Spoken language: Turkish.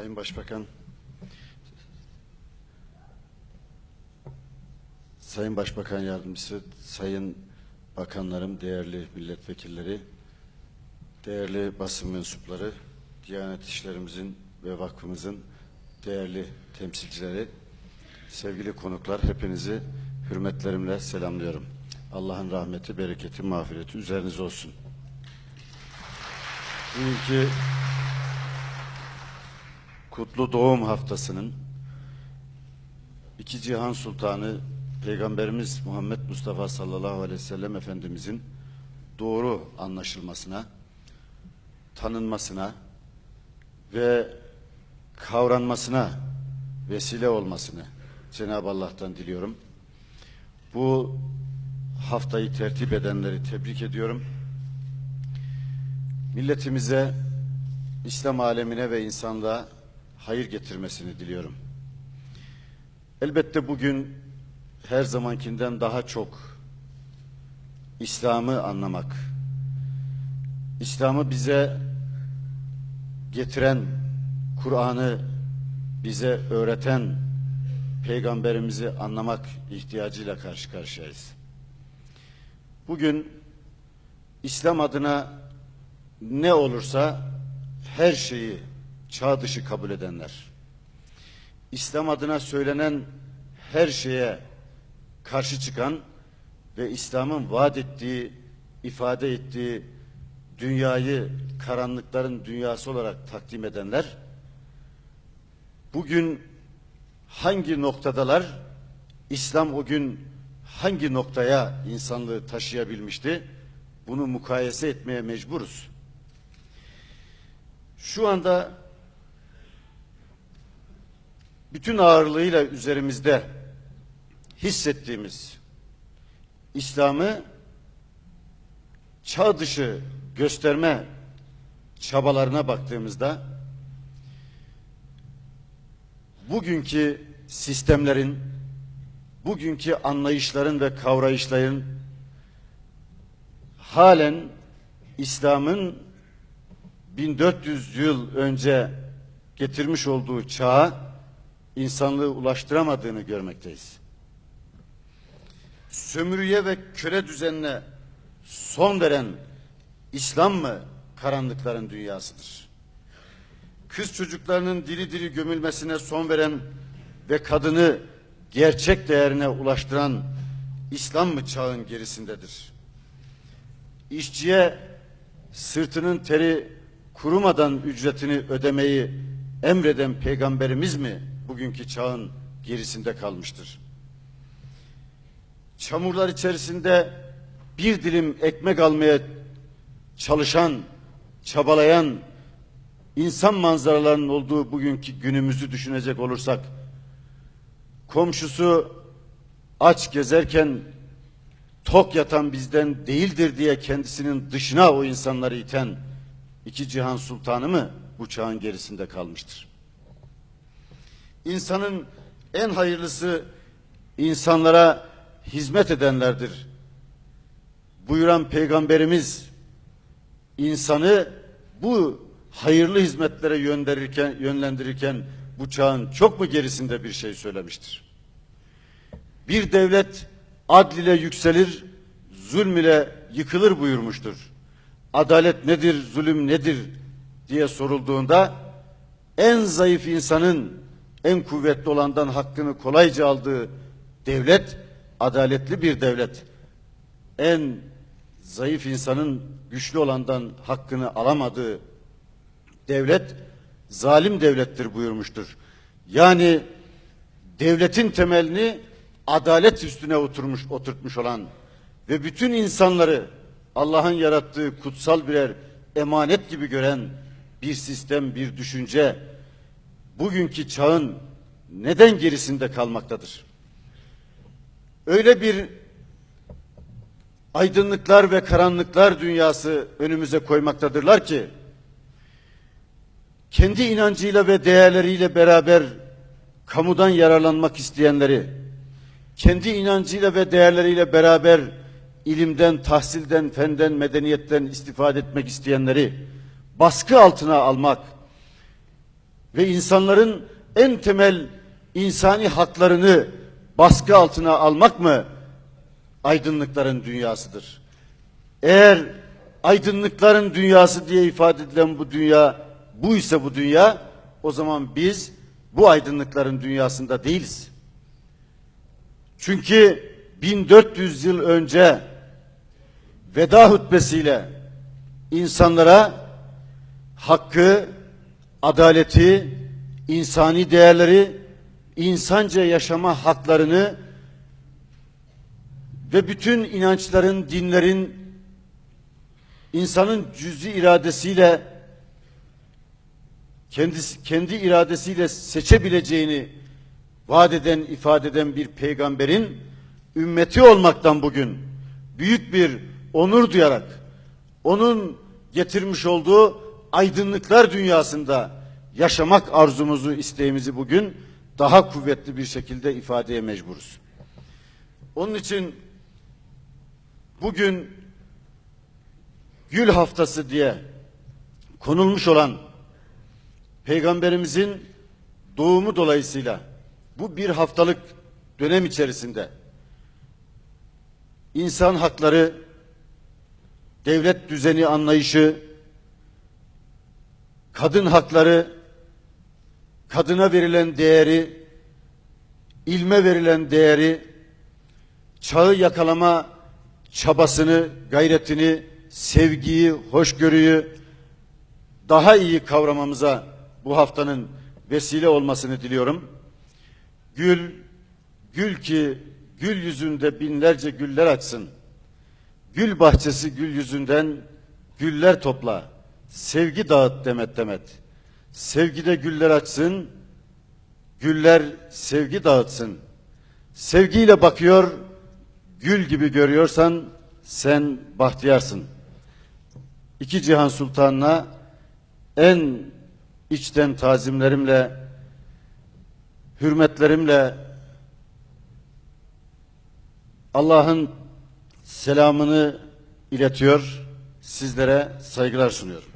Sayın Başbakan, Sayın Başbakan Yardımcısı, Sayın Bakanlarım, değerli milletvekilleri, değerli basın mensupları, Diyanet İşlerimizin ve vakfımızın değerli temsilcileri, sevgili konuklar, hepinizi hürmetlerimle selamlıyorum. Allah'ın rahmeti, bereketi, mağfireti üzerinize olsun. Bugünkü Kutlu Doğum Haftası'nın iki cihan sultanı Peygamberimiz Muhammed Mustafa sallallahu aleyhi ve sellem Efendimizin doğru anlaşılmasına, tanınmasına ve kavranmasına vesile olmasını Cenab-ı Allah'tan diliyorum. Bu haftayı tertip edenleri tebrik ediyorum. Milletimize, İslam alemine ve insanlığa hayır getirmesini diliyorum. Elbette bugün her zamankinden daha çok İslam'ı anlamak, İslam'ı bize getiren, Kur'an'ı bize öğreten peygamberimizi anlamak ihtiyacıyla karşı karşıyayız. Bugün İslam adına ne olursa her şeyi çağ dışı kabul edenler, İslam adına söylenen her şeye karşı çıkan ve İslam'ın vaat ettiği, ifade ettiği dünyayı karanlıkların dünyası olarak takdim edenler, bugün hangi noktadalar, İslam o gün hangi noktaya insanlığı taşıyabilmişti, bunu mukayese etmeye mecburuz. Şu anda bütün ağırlığıyla üzerimizde hissettiğimiz İslam'ı çağ dışı gösterme çabalarına baktığımızda bugünkü sistemlerin, bugünkü anlayışların ve kavrayışların halen İslam'ın 1400 yıl önce getirmiş olduğu çağa insanlığı ulaştıramadığını görmekteyiz. Sömürüye ve köle düzenine son veren İslam mı karanlıkların dünyasıdır? Kız çocuklarının diri diri gömülmesine son veren ve kadını gerçek değerine ulaştıran İslam mı çağın gerisindedir? İşçiye sırtının teri kurumadan ücretini ödemeyi emreden peygamberimiz mi bugünkü çağın gerisinde kalmıştır? Çamurlar içerisinde bir dilim ekmek almaya çalışan, çabalayan insan manzaralarının olduğu bugünkü günümüzü düşünecek olursak komşusu aç gezerken tok yatan bizden değildir diye kendisinin dışına o insanları iten iki cihan sultanı mı bu çağın gerisinde kalmıştır? İnsanın en hayırlısı insanlara hizmet edenlerdir. Buyuran peygamberimiz insanı bu hayırlı hizmetlere yönlendirirken, yönlendirirken bu çağın çok mu gerisinde bir şey söylemiştir? Bir devlet adl ile yükselir, zulm ile yıkılır buyurmuştur. Adalet nedir, zulüm nedir diye sorulduğunda en zayıf insanın en kuvvetli olandan hakkını kolayca aldığı devlet adaletli bir devlet. En zayıf insanın güçlü olandan hakkını alamadığı devlet zalim devlettir buyurmuştur. Yani devletin temelini adalet üstüne oturmuş oturtmuş olan ve bütün insanları Allah'ın yarattığı kutsal birer emanet gibi gören bir sistem, bir düşünce bugünkü çağın neden gerisinde kalmaktadır? Öyle bir aydınlıklar ve karanlıklar dünyası önümüze koymaktadırlar ki kendi inancıyla ve değerleriyle beraber kamudan yararlanmak isteyenleri, kendi inancıyla ve değerleriyle beraber ilimden, tahsilden, fenden, medeniyetten istifade etmek isteyenleri baskı altına almak, ve insanların en temel insani haklarını baskı altına almak mı aydınlıkların dünyasıdır? Eğer aydınlıkların dünyası diye ifade edilen bu dünya bu ise bu dünya o zaman biz bu aydınlıkların dünyasında değiliz. Çünkü 1400 yıl önce veda hutbesiyle insanlara hakkı, adaleti, insani değerleri, insanca yaşama haklarını ve bütün inançların, dinlerin insanın cüzi iradesiyle kendisi, kendi iradesiyle seçebileceğini vaat eden, ifade eden bir peygamberin ümmeti olmaktan bugün büyük bir onur duyarak onun getirmiş olduğu aydınlıklar dünyasında yaşamak arzumuzu, isteğimizi bugün daha kuvvetli bir şekilde ifadeye mecburuz. Onun için bugün Gül Haftası diye konulmuş olan Peygamberimizin doğumu dolayısıyla bu bir haftalık dönem içerisinde insan hakları, devlet düzeni anlayışı, kadın hakları, kadına verilen değeri, ilme verilen değeri, çağı yakalama çabasını, gayretini, sevgiyi, hoşgörüyü daha iyi kavramamıza bu haftanın vesile olmasını diliyorum. Gül, gül ki gül yüzünde binlerce güller açsın. Gül bahçesi gül yüzünden güller topla. Sevgi dağıt demet demet. Sevgide güller açsın. Güller sevgi dağıtsın. Sevgiyle bakıyor, gül gibi görüyorsan sen bahtiyarsın. İki cihan sultanına en içten tazimlerimle, hürmetlerimle Allah'ın selamını iletiyor, sizlere saygılar sunuyorum.